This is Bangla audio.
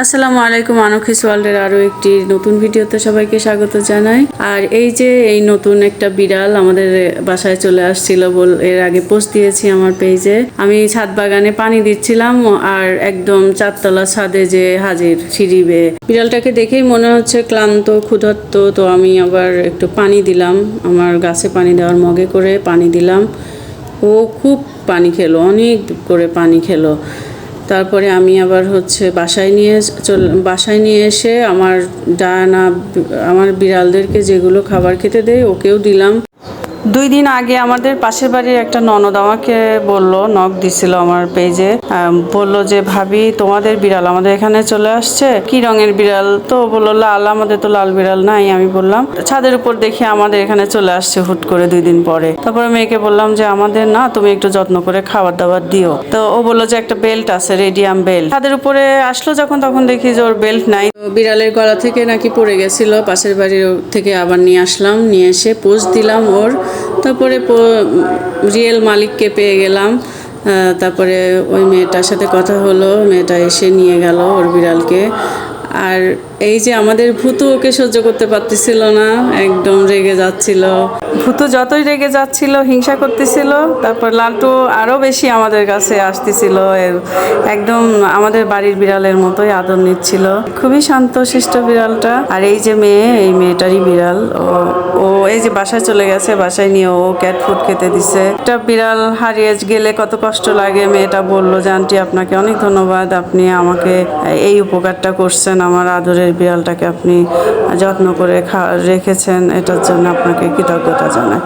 আসসালামু আলাইকুম, আনখিস ওয়ার্ল্ডের আরও একটি নতুন ভিডিওতে সবাইকে স্বাগত জানাই। আর এই যে এই নতুন একটা বিড়াল আমাদের বাসায় চলে আসছিল বল, এর আগে পোস্ট দিয়েছি আমার পেজে। আমি ছাদ বাগানে পানি দিচ্ছিলাম আর একদম চারতলা ছাদে যে হাজির সিঁড়ি বেয়ে বিড়ালটাকে দেখেই মনে হচ্ছে ক্লান্ত, ক্ষুধার্ত, তো আমি আবার একটু পানি দিলাম। আমার গাছে পানি দেওয়ার মগে করে পানি দিলাম। ও খুব পানি খেলো, অনেক করে পানি খেলো। তারপরে আমি আবার হচ্ছে বাসায় নিয়ে চল, বাসায় নিয়ে এসে আমার ডানা, আমার বিড়ালদেরকে যেগুলো খাবার খেতে দেয় ওকেও দিলাম। দুই দিন আগে আমাদের পাশের বাড়ির একটা ননদ আমাকে বলল নখ দিছিল আমার পেজে বলল যে, ভাবি, তোমাদের বিড়াল আমাদের এখানে চলে আসছে। কি রঙের বিড়াল? তো বলল, লাল, আমাদের তো লাল বিড়াল নাই। আমি বললাম, ছাদের উপর দেখি আমাদের এখানে চলে আসছে হুট করে দুই দিন পরে। তারপরে মেয়েকে বললাম যে, আমাদের না, তুমি একটু যত্ন করে খাবার দাবার দিও। তো ও বলল যে, একটা বেল্ট আছে, রেডিয়াম বেল্ট। ছাদের উপরে আসলো যখন, তখন দেখি যে, ওর বেল্ট নাই। বিড়ালের গলা থেকে নাকি পড়ে গেছিল, পাশের বাড়ির থেকে আবার নিয়ে আসলাম, নিয়ে এসে পোস্ট দিলাম ওর। তারপরে রিয়েল মালিককে পেয়ে গেলাম। তারপরে ওই মেয়েটার সাথে কথা হলো, মেয়েটা এসে নিয়ে গেল ওর বিড়ালকে। আর এই যে আমাদের ভূতু ওকে সহ্য করতে পারতেছিল না, একদম রেগে যাচ্ছিল। ভূতু যতই রেগে যাচ্ছিল, হিংসা করতেছিল, তারপর লালটু আরও বেশি আমাদের কাছে আসতেছিল একদম আমাদের বাড়ির বিড়ালের মতোই আদর নিচ্ছিল। খুবই শান্ত, শিষ্ট বিড়ালটা। আর এই যে মেয়ে, এই মেয়েটারই বিড়াল। ও ও এই যে বাসায় চলে গেছে, বাসায় নিয়ে ও ক্যাট ফুড খেতে দিছে। একটা বিড়াল হারিয়ে গেলে কত কষ্ট লাগে, মেয়েটা বলল, যে আন্টি, আপনাকে অনেক ধন্যবাদ। আপনি আমাকে এই উপকারটা করছেন, আমার আদরের বিড়ালটাকে আপনি যত্ন করে খা রেখেছেন এটার জন্য আপনাকে কৃতজ্ঞতা জানাই।